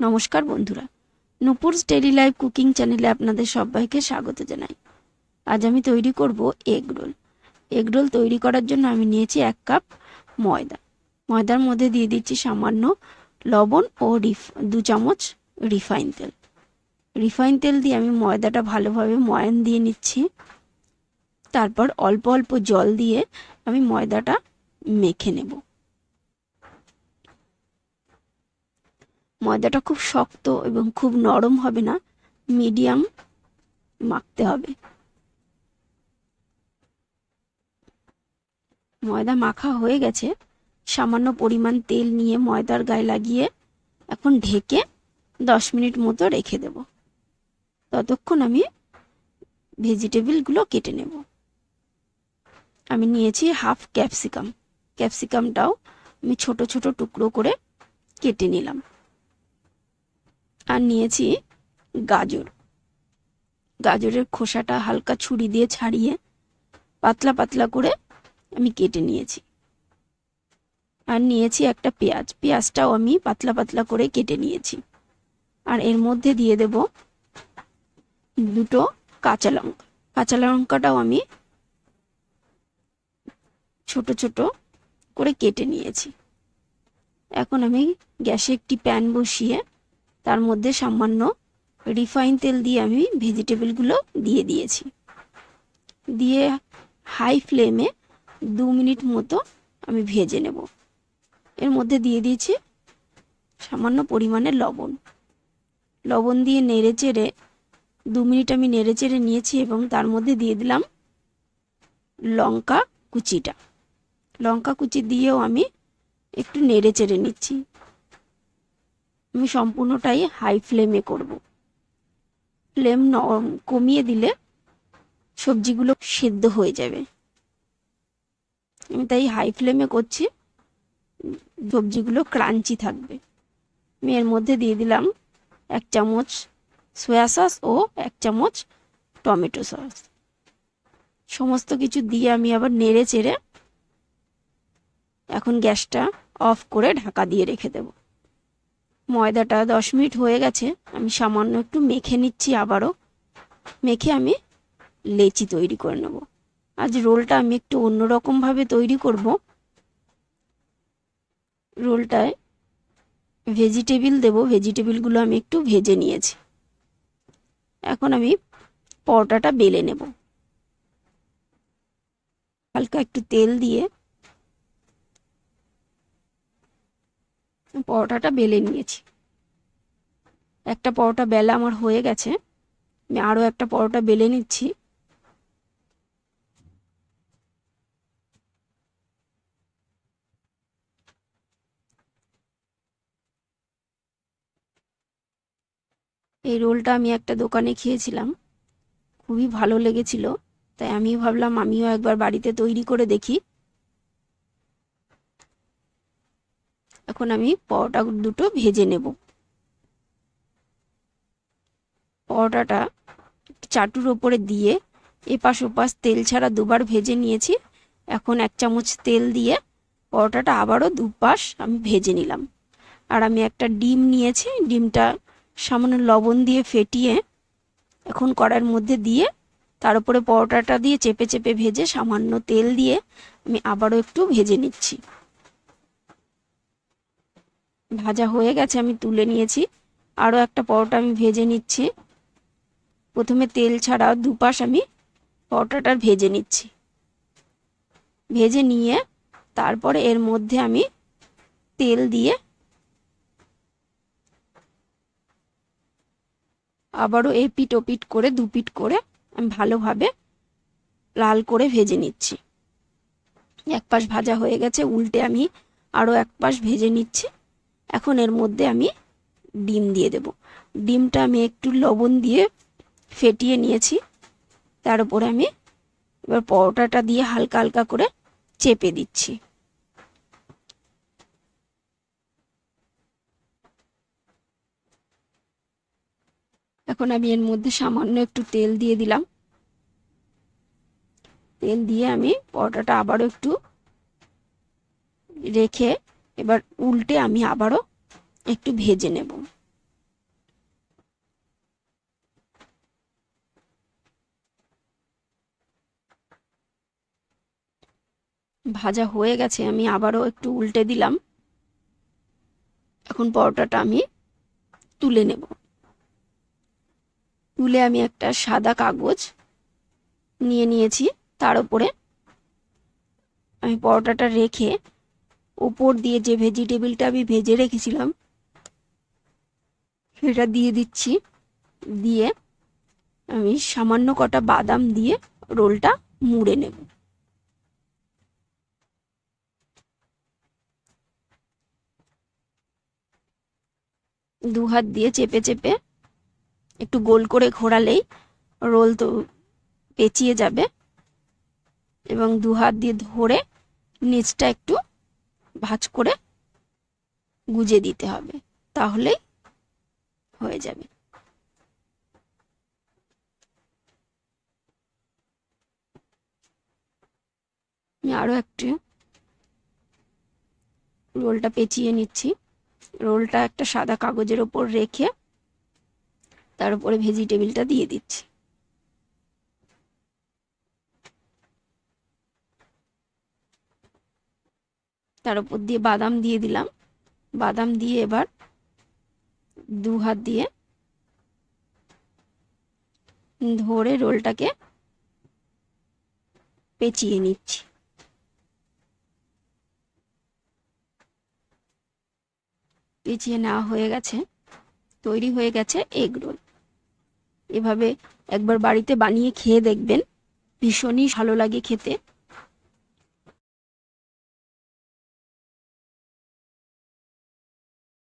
নমস্কার বন্ধুরা। Nupur's daily life cooking চ্যানেলে আপনাদের সবাইকে স্বাগত জানাই। আজ আমি তৈরি করব এগ রোল। এগ রোল তৈরি করার জন্য আমি নিয়েছি এক কাপ ময়দা। ময়দার মধ্যে দিয়ে দিচ্ছি সামান্য লবণ ও রিফ, দু চামচ রিফাইন তেল। রিফাইন তেল দিয়ে আমি ময়দাটা ভালোভাবে ময়ান দিয়ে নিচ্ছি। তারপর অল্প অল্প জল দিয়ে আমি ময়দাটা মেখে নেব। ময়দাটা খুব শক্ত এবং খুব নরম হবে না, মিডিয়াম মাখতে হবে। ময়দা মাখা হয়ে গেছে, সামান্য পরিমাণ তেল নিয়ে ময়দার গায়ে লাগিয়ে এখন ঢেকে দশ মিনিট মতো রেখে দেব। ততক্ষণ আমি ভেজিটেবিলগুলো কেটে নেব। আমি নিয়েছি হাফ ক্যাপসিকাম। ক্যাপসিকামটাও আমি ছোট ছোট টুকরো করে কেটে নিলাম। আর নিয়েছি গাজর। গাজরের খোসাটা হালকা ছুরি দিয়ে ছাড়িয়ে পাতলা পাতলা করে আমি কেটে নিয়েছি। আর নিয়েছি একটা পেঁয়াজ। পেঁয়াজটাও আমি পাতলা পাতলা করে কেটে নিয়েছি। আর এর মধ্যে দিয়ে দেব দুটো কাঁচা লঙ্কা। কাঁচা লঙ্কাটাও আমি ছোট ছোট করে কেটে নিয়েছি। এখন আমি গ্যাসে একটি প্যান বসিয়ে তার মধ্যে সামান্য রিফাইন তেল দিয়ে আমি ভেজিটেবলগুলো দিয়ে দিয়েছি। দিয়ে হাই ফ্লেমে দু মিনিট মতো আমি ভেজে নেব। এর মধ্যে দিয়ে দিয়েছি সামান্য পরিমাণে লবণ। লবণ দিয়ে নেড়ে চেড়ে দু মিনিট আমি নেড়ে চেড়ে নিয়েছি এবং তার মধ্যে দিয়ে দিলাম লঙ্কা কুচিটা। লঙ্কা কুচি দিয়েও আমি একটু নেড়ে চেড়ে নিচ্ছি। আমি সম্পূর্ণটাই হাই ফ্লেমে করব। ফ্লেম নরম কমিয়ে দিলে সবজিগুলো সেদ্ধ হয়ে যাবে। আমি তাই হাই ফ্লেমে করছি, সবজিগুলো ক্রাঞ্চি থাকবে। আমি এর মধ্যে দিয়ে দিলাম এক চামচ সয়া সস ও এক চামচ টমেটো সস সমস্ত কিছু দিয়ে আমি আবার নেড়ে চেড়ে এখন গ্যাসটা অফ করে ঢাকা দিয়ে রেখে দেবো। ময়দাটা দশ মিনিট হয়ে গেছে, আমি সামান্য একটু মেখে নিচ্ছি আবারও। মেখে আমি লেচি তৈরি করে নেব। আজ রোলটা আমি একটু অন্যরকমভাবে তৈরি করব। রোলটায় ভেজিটেবিল দেব, ভেজিটেবিলগুলো আমি একটু ভেজে নিয়েছি। এখন আমি পরোটাটা বেলে নেব। হালকা একটু তেল দিয়ে পরোটাটা বেলে নিয়েছি। একটা পরোটা বেলা আমার হয়ে গেছে। আমি আরও একটা পরোটা বেলে নিচ্ছি। এই রোলটা আমি একটা দোকানে খেয়েছিলাম। খুবই ভালো লেগেছিল। তাই আমিও ভাবলাম আমিও একবার বাড়িতে তৈরি করে দেখি। এখন আমি পরোটা দুটো ভেজে নেব। পরোটাটা চাটুর ওপরে দিয়ে এপাশ ওপাশ তেল ছাড়া দুবার ভেজে নিয়েছি। এখন এক চামচ তেল দিয়ে পরোটাটা আবারও দুপাশ আমি ভেজে নিলাম। আর আমি একটা ডিম নিয়েছি, ডিমটা সামান্য লবণ দিয়ে ফেটিয়ে এখন কড়ার মধ্যে দিয়ে তার উপরে পরোটাটা দিয়ে চেপে চেপে ভেজে সামান্য তেল দিয়ে আমি আবারও একটু ভেজে নিচ্ছি। ভাজা হয়ে গেছে, আমি তুলে নিয়েছি। আরও একটা পরোটা আমি ভেজে নিচ্ছি। প্রথমে তেল ছাড়া দুপাশ আমি পরোটাটার ভেজে নিচ্ছি। ভেজে নিয়ে তারপরে এর মধ্যে আমি তেল দিয়ে আবারও এপিট ওপিট করে, দুপিট করে আমি ভালোভাবে লাল করে ভেজে নিচ্ছি। এক পাশ ভাজা হয়ে গেছে, উল্টে আমি আরও এক পাশ ভেজে নিচ্ছি। এখন এর মধ্যে আমি ডিম দিয়ে দেব। ডিমটা আমি একটু লবণ দিয়ে ফেটিয়ে নিয়েছি। তার উপরে আমি এবার পরোটাটা দিয়ে হালকা হালকা করে চেপে দিচ্ছি। এখন আমি এর মধ্যে সামান্য একটু তেল দিয়ে দিলাম। তেল দিয়ে আমি পরোটাটা আবারও একটু রেখে এবার উল্টে আমি আবারও একটু ভেজে নেব। ভাজা হয়ে গেছে, আমি আবারও একটু উল্টে দিলাম। এখন পরোটাটা আমি তুলে নেব। তুলে আমি একটা সাদা কাগজ নিয়ে নিয়েছি, তার উপরে আমি পরোটাটা রেখে ওপর দিয়ে যে ভেজিটেবিলটা আমি ভেজে রেখেছিলাম, সেটা দিয়ে দিচ্ছি। দিয়ে আমি সামান্য কটা বাদাম দিয়ে রোলটা মুড়ে নেব। দু হাত দিয়ে চেপে চেপে একটু গোল করে ঘোরালেই রোল তো পেঁচিয়ে যাবে। এবং দু হাত দিয়ে ধরে নিচটা একটু ভাঁজ করে গুজে দিতে হবে, তাহলেই হয়ে যাবে। আমি একটু রোলটা পেঁচিয়ে নিচ্ছি। রোলটা একটা সাদা কাগজের ওপর রেখে তার উপরে ভেজিটেবিলটা দিয়ে দিচ্ছি। তার উপর দিয়ে বাদাম দিয়ে দিলাম। বাদাম দিয়ে এবার দু হাত দিয়ে ধরে রোলটাকে পেঁচিয়ে নিচ্ছি। পেঁচিয়ে নেওয়া হয়ে গেছে, তৈরি হয়ে গেছে এগ রোল। এভাবে একবার বাড়িতে বানিয়ে খেয়ে দেখবেন, ভীষণই ভালো লাগে খেতে।